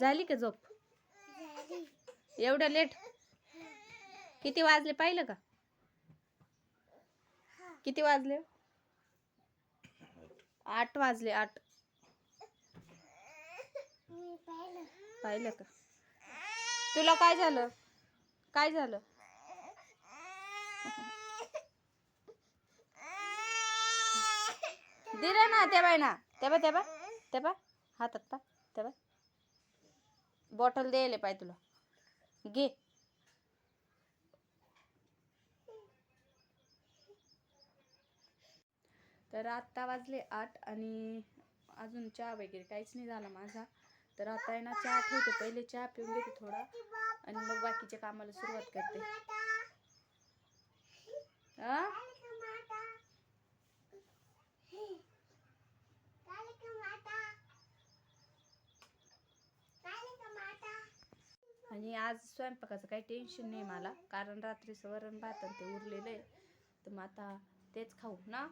झाली का झोप? एवढं लेट किती वाजले पाहिलं का? किती वाजले? आठ वाजले आठ. पाहिलं. का? तुला काय झालं? काय झालं? दिलं ना त्या बाय ना त्या बाय त्या बाय त्या बाय हातात पा त्या बाय बॉटल द्यायला पाय तुला. घे. तर आत्ता वाजले आठ आणि अजून चहा वगैरे काहीच नाही झाला माझा. तर आता आहे ना चहा ठेवते. पहिले चहा पिऊन घेते थोडा आणि मग बाकीच्या कामाला सुरुवात करते. आ? आणि आज स्वयंपाकाचं काही टेन्शन नाही मला. कारण रात्रीचं वरण भात आणि ते उरलेलं आहे. तर मग आता तेच खाऊ ना?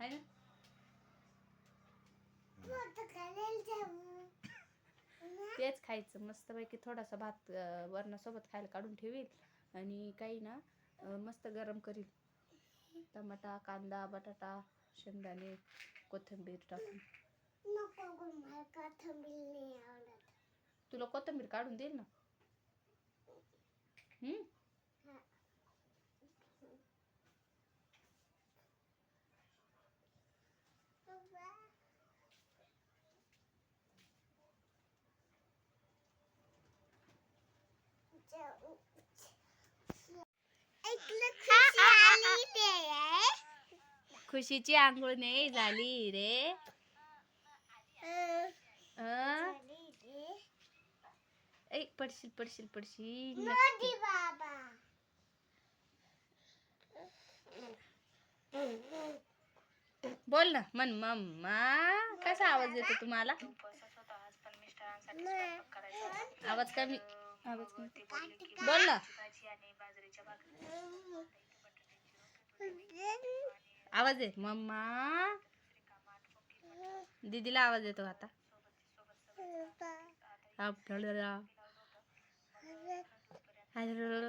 आहे ना? तेच खायचं. मस्तपैकी थोडासा भात वरणासोबत खायला काढून ठेवील आणि काही ना मस्त गरम करील टमाटा कांदा बटाटा शेंगदाणे कोथिंबीर टाकून. तुला कोथिंबीर काढून देईल ना. हम्म? खुशीची आंघोळ नाही झाली रे? ऐ पडशील पडशील पडशील नक्की. बोल ना मन मम्मा कसा आवाज येतो तुम्हाला? आवाज कमी आवाज कमी. बोल ना. आवाज आहे मम्मा दीदीला आवाज येतो आता. आपल्याला हॅलो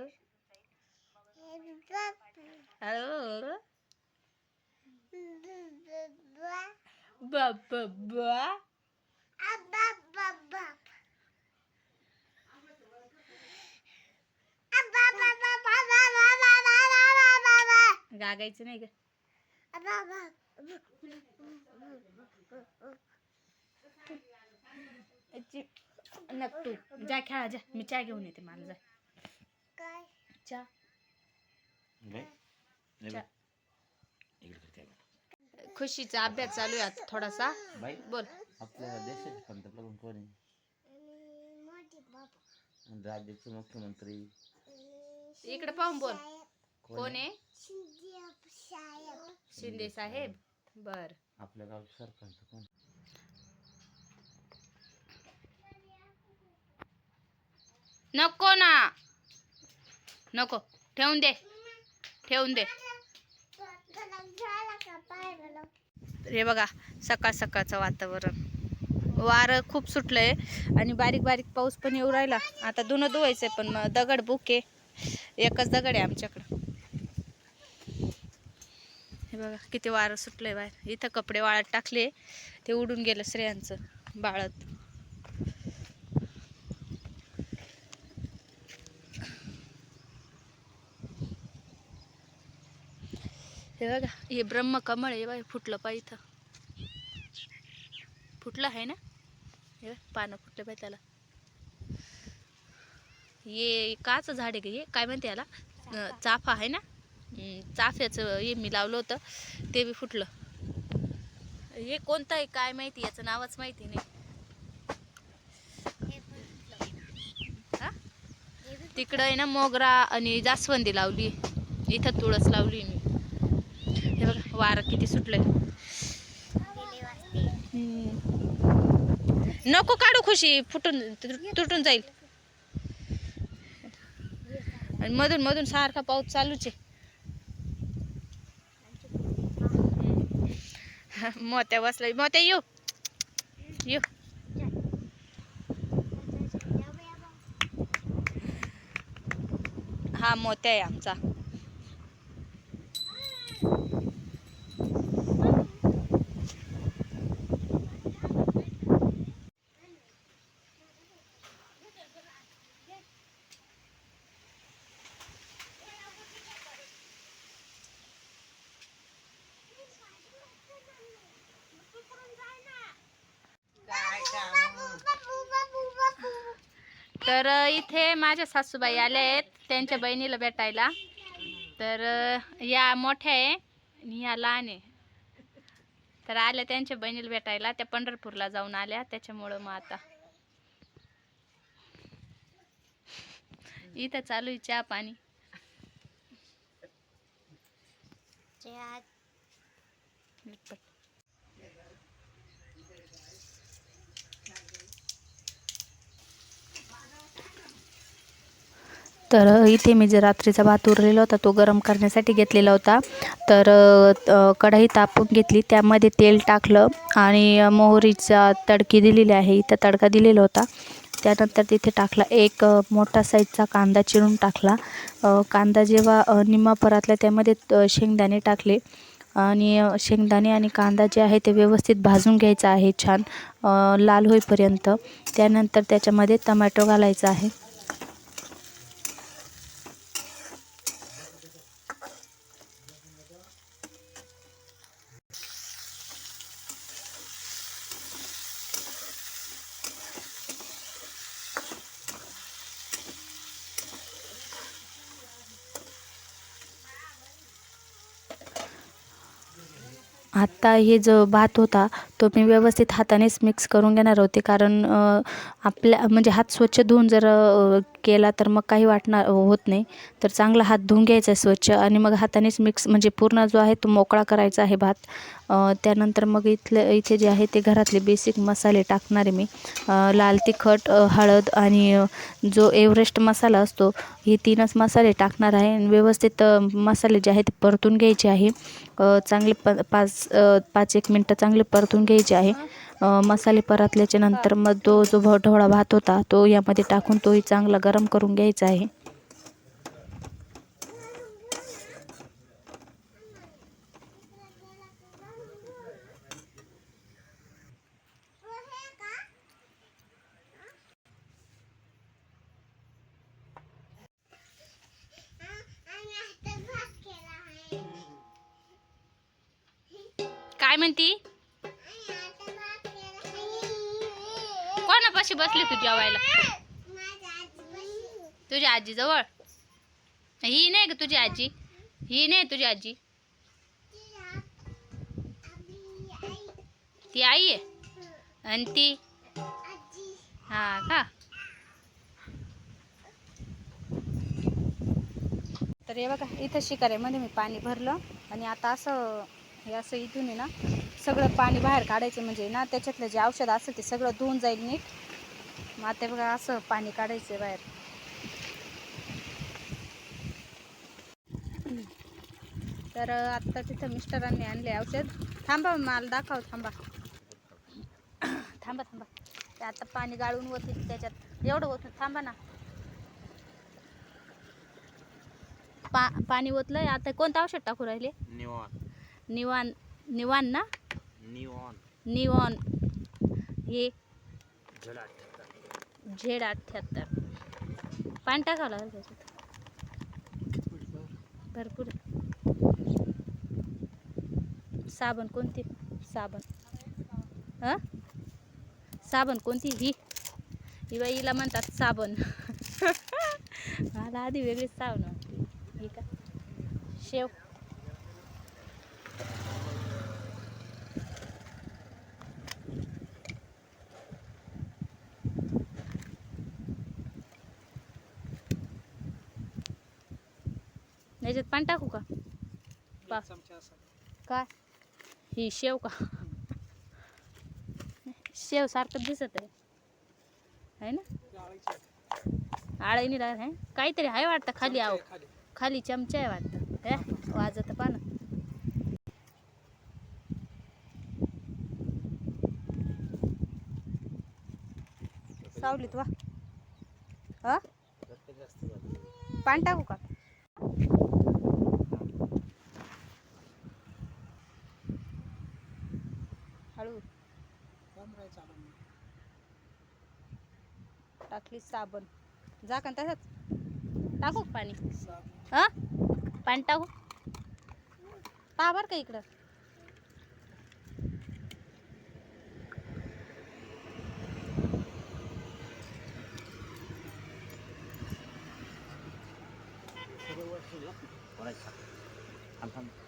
हॅलो बाबा गागायचं नाही का नक तू जा खेळा जा मी चहा घेऊन येते मला जा चा- खुशीचा अभ्यास चालू आहे आता थोडासा बाई बोल आपल्या देशाचे पंतप्रधान कोण आहे राज्याचे मुख्यमंत्री इकडे पाहून बोल कोण कोण आहे शिंदे साहेब बर आपल्या गावचे सरपंच कोण नको ना नको ठेवून दे ठेवून दे. हे बघा सकाळ सकाळचं वातावरण. वारं खूप सुटलंय आणि बारीक बारीक पाऊस पण येऊ राहिला. आता धुणं धुवायचंय पण मग दगड बुक. आहे एकच दगड आहे आमच्याकडं. हे बघा किती वारं सुटलंय बाहेर. इथं कपडे वाळत टाकले ते उडून गेलं श्रेयांचं बाळत. हे बघा. हे ब्रह्मकमळ आहे बाय फुटलं पाय इथं. फुटलं आहे ना? हे पानं फुटलं पाय त्याला. ये काच झाड आहे का हे? काय म्हणते याला? चाफा. आहे ना? चाफ्याचं हे मी लावलं होतं ते बी फुटलं. हे कोणतं आहे काय माहिती याचं नावच माहिती नाही. हा? तिकडं आहे ना मोगरा आणि जास्वंदी लावली. इथं तुळस लावली मी. हे वारं किती सुटलंय. नको काढू खुशी फुटून तुटून जाईल. आणि मधून मधून सारखा पाऊस चालूच आहे. मोत्या बसला मोत्या येऊ. येऊ. हा मोत्या आहे आमचा. तर इथे माझ्या सासूबाई आल्या आहेत. त्यांच्या बहिणीला भेटायला. तर या मोठ्या आहे आणि या लहान आहे. तर आल्या त्यांच्या बहिणीला भेटायला. त्या पंढरपूरला जाऊन आल्या. त्याच्यामुळं मग आता इथं चालू आहे चहा पाणी. तर इथे मी जे रात्रीचा भात उरलेला होता तो गरम करण्यासाठी घेतलेला होता. तर कढाई कढई तापून घेतली त्यामध्ये तेल टाकलं आणि मोहरीचा तडकी दिलेली आहे इथं तडका दिलेला होता. त्यानंतर तिथे टाकला एक मोठा साईजचा कांदा चिरून टाकला. कांदा जेव्हा निम्मा परातला त्यामध्ये शेंगदाणे टाकले. आणि शेंगदाणे आणि कांदा जे आहे ते व्यवस्थित भाजून घ्यायचा आहे छान लाल होईपर्यंत. त्यानंतर त्याच्यामध्ये टमॅटो घालायचा आहे. आत्ता हे जो भात होता तो मी व्यवस्थित हातानेच मिक्स करून घेणार होते. कारण आपल्या म्हणजे हात स्वच्छ धुवून जर केला तर मग काही वाटणार होत नाही. तर चांगला हात धुवून घ्यायचा आहे स्वच्छ आणि मग हातानेच मिक्स म्हणजे पूर्ण जो आहे तो मोकळा करायचा आहे भात. त्यानंतर मग इथले इथे जे आहे ते घरातले बेसिक मसाले टाकणार आहे मी. लाल तिखट हळद आणि जो एव्हरेस्ट मसाला असतो हे तीनच मसाले टाकणार आहे. आणि व्यवस्थित मसाले जे आहेत ते परतून घ्यायचे आहे. चांगले प पाच पाच एक मिनटं चांगले परतून घ्यायचे आहे. मसाले परतल्याच्या नंतर मग तो जो भ ढोळा भात होता तो यामध्ये टाकून तोही चांगला गरम करून घ्यायचा आहे. काय म्हणती? कशी बसली तू जेवायला. तुझ्या आजी जवळ ही नाही का तुझी आजी. ही नाही तुझी आजी. ती आई आहे. आणि ती? हा का? तर हे बघा इथं शिकाऱ्यामध्ये मी पाणी भरलं आणि आता असं हे असं इथून आहे ना सगळं पाणी बाहेर काढायचं म्हणजे ना त्याच्यातलं जे औषध असेल ते सगळं धुवून जाईल नीट. मग आता बघा असं पाणी काढायचं बाहेर. तर आत्ता तिथं मिस्टरांनी आणले औषध. थांबा मला दाखव थांबा. थांबा थांबा. ते आता पाणी गाळून होतील त्याच्यात. एवढं होतं थांबा ना. पा पाणी ओतलंय. आता कोणतं औषध टाकू राहिले? निवॉन. निवान निवान ना? निवॉन. निवॉन. हे. झेड अठ्ठ्याहत्तर पाणी टाकावं लागेल त्याच्यात. भरपूर. साबण कोणती? साबण. हां? साबण कोणती? ही. ही हिला म्हणतात साबण. मला आधी वेगळीच साबण वाटते ही का? शेव. पाणी टाकू का? पा. काय? ही शेव का? शेव सारखं दिसत आहे. है ना? आळईनी राहत आहे. काहीतरी आहे वाटतं खाली आहो. खाली. चमचा आहे वाटतं. हे वाजत पा ना. सावलीत वा. हा? पाणी टाकू का? टाकली साबण. जा का तसंच टाकू? पाणी. हा? पाणी टाकू? पहा बरं का इकडं. कोणाची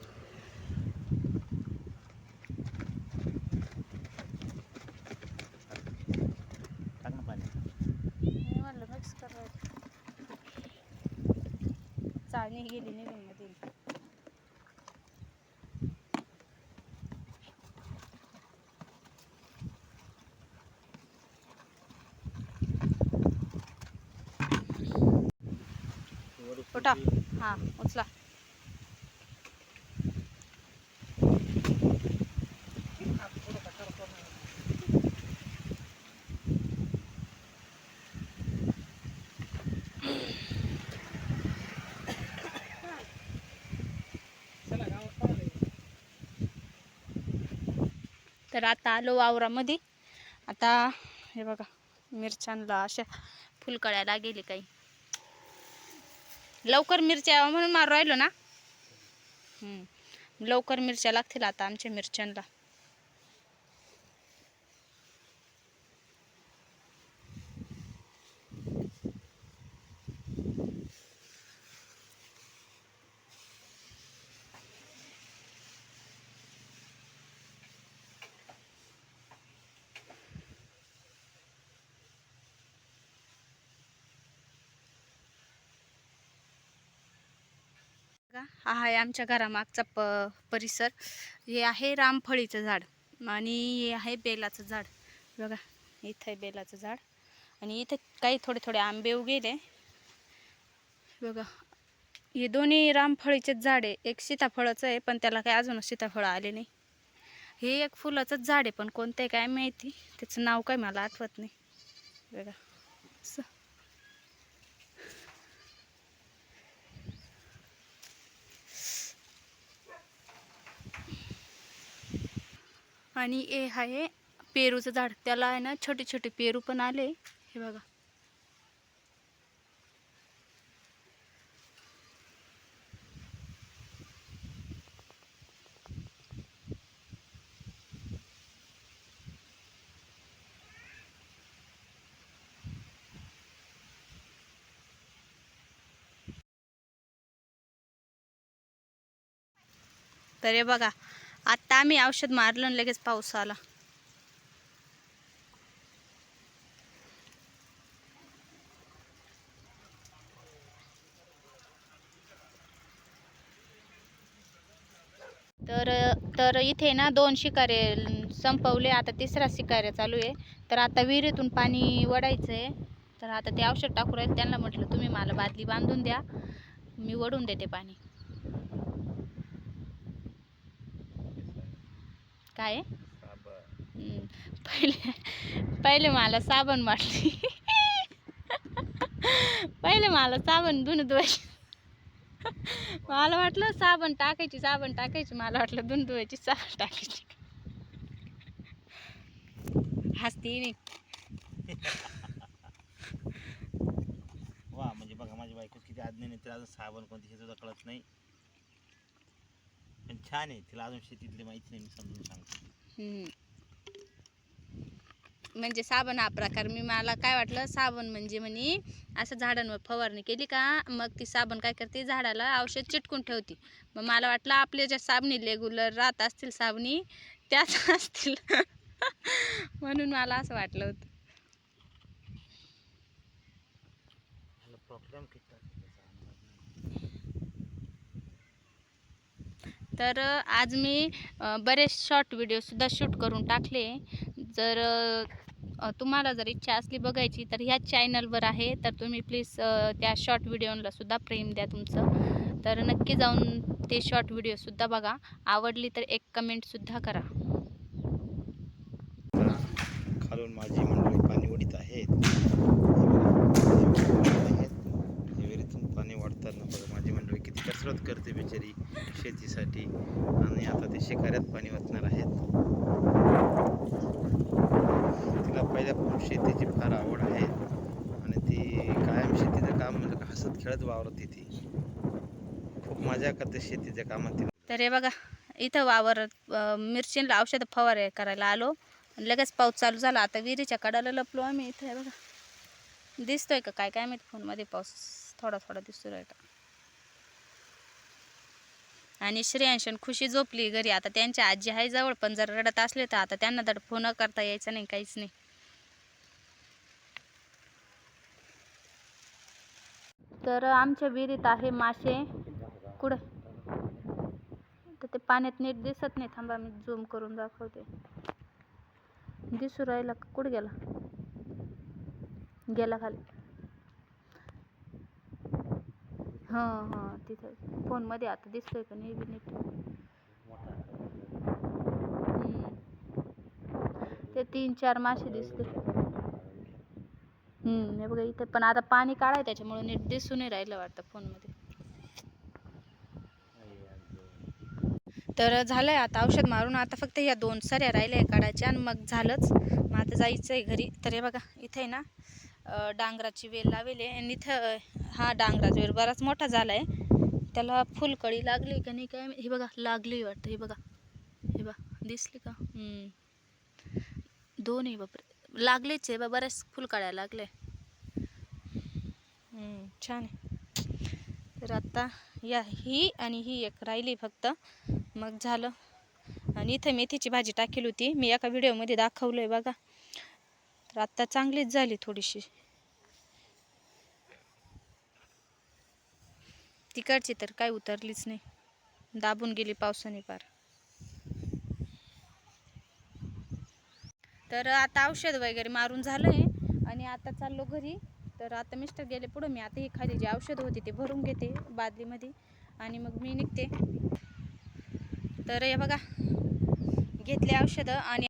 गेली निघून मध्ये उठा हा उचला तर आता आलो वावरामध्ये. आता हे बघा मिरच्यांना अशा फुलकळ्याला गेले काही. लवकर मिरच्या म्हणून मारू राहिलो ना? हम्म. लवकर मिरच्या लागतील आता आमच्या मिरच्यांना बघा, हा आहे आमच्या घरामागचा प परिसर. हे आहे रामफळीचं झाड आणि हे आहे बेलाचं झाड. बघा इथं आहे बेलाचं झाड. आणि इथे काही थोडे थोडे आंबे उगेले. बघा हे दोन्ही रामफळीचेच झाड आहे. एक सीताफळाचं आहे पण त्याला काही अजून सीताफळ आले नाही. हे एक फुलाचंच झाड आहे पण कोणतं काय माहिती? त्याचं नाव काय मला आठवत नाही. बघा असं. आणि हे आहे पेरूचं झाड. त्याला आहे ना छोटे छोटे पेरू पण आले. हे बघा. तर हे बघा आता आम्ही औषध मारलं आणि लगेच पाऊस आला. तर तर इथे ना दोन शिकारे संपवले. आता तिसरा शिकाऱ्या चालू आहे. तर आता विहिरीतून पाणी वडायचं आहे तर आता ते औषध टाकू राहील. त्यांना म्हटलं तुम्ही मला बादली बांधून द्या. मी वडून देते पाणी. काय. पहिले पहिले मला साबण वाटली. पहिले मला साबण धुणं धुवायची. मला वाटलं साबण टाकायची साबण टाकायची. मला वाटलं धुणं धुवायची साबण टाकायची. हसती नाही वा म्हणजे बघा माझी बायको किती आज्ञा नाही तिला अजून साबण कोणती हे सुद्धा कळत नाही. पण छान आहे. तिला अजून शेतीतली माहिती नाही मी समजून सांगतो. हम्म. म्हणजे साबण हा प्रकार. मी मला काय वाटलं साबण म्हणजे म्हणे असं झाडांवर फवारणी केली का मग ती साबण काय करते झाडाला औषध चिटकून ठेवते. मग मला वाटलं आपल्या ज्या साबणी रेग्युलर राहत असतील साबणी त्याच असतील. म्हणून मला असं वाटलं होतं प्रॉब्लेम किती आहे त्याचा अंदाज नाही. तर आज मी बरेच शॉर्ट व्हिडिओसुद्धा शूट करून टाकले. जर तुम्हाला जर इच्छा असली बघायची तर ह्याच चॅनलवर आहे. तर तुम्ही प्लीज त्या शॉर्ट व्हिडिओलासुद्धा प्रेम द्या तुमचं. तर नक्की जाऊन ते शॉर्ट व्हिडिओसुद्धा बघा. आवडली तर एक कमेंटसुद्धा करा. खालून माझी कसरत करते बिचारी शेतीसाठी. आणि आता ते शिकाऱ्यात पाणी वाचणार आहेत. तिला पहिल्यापासून शेतीची फार आवड आहे. आणि ती कायम शेतीचं काम म्हणजे हसत खेळत वावरत ती. खूप मजा करते शेतीच्या कामात. तर हे बघा इथं वावर मिरची औषध फवारे करायला आलो. लगेच पाऊस चालू झाला. आता विहिरीच्या कडाला लपलो आम्ही इथं बघा. दिसतोय का? काय काय माहिती फोनमध्ये पाऊस थोडा थोडा दिसतोय का? आणि श्रेयांश खुशी झोपली घरी. आता त्यांची आजी आहे जवळ पण जर रडत असले तर आता त्यांना तर फोन करता यायचं नाही काहीच नाही. तर आमच्या विहिरीत आहे मासे. कुठं? तर ते पाण्यात नीट दिसत नाही. थांबा मी झूम करून दाखवते. दिसू राहिला का? कुठं गेला? गेला खाली. हां हां तिथं फोनमध्ये आता दिसतोय का नाही बी नीट? ते तीन चार मासे दिसते हम्म हे बघा इथे पण आता पाणी काढाय त्याच्यामुळे नीट दिसू नाही राहिलं वाटतं फोनमध्ये. तर झालंय आता औषध मारून आता फक्त या दोन सऱ्या राहिल्या काढायच्या आणि मग झालंच. मग आता जायचं आहे घरी. तर हे बघा इथे ना डांगराची वेल लावेली आहे आणि इथं हा डांगराचा वेल बराच मोठा झाला आहे त्याला फुलकळी लागली का नाही काय हे बघा लागली वाटतं. हे बघा. हे बघा दिसली का? हम्म. दोन आहे बापरे. लागलेच आहे बा बऱ्याच फुलकळ्या लागल्या. छान आहे. तर आत्ता या ही आणि ही एक राहिली फक्त. मग झालं. आणि इथं मेथीची भाजी टाकेली होती. मी एका व्हिडिओमध्ये दाखवलं आहे बघा. तर आत्ता चांगलीच झाली थोडीशी. तिकडची तर काय उतरलीच नाही. दाबून गेली पावसाने पार. तर आता औषध वगैरे मारून झालं आहे आणि आता चाललो घरी. तर आता मिस्टर गेले पुढं. मी आता ही खाली जी औषध होती ते भरून घेते बादलीमध्ये आणि मग मी निघते. तर हे बघा घेतले औषधं आणि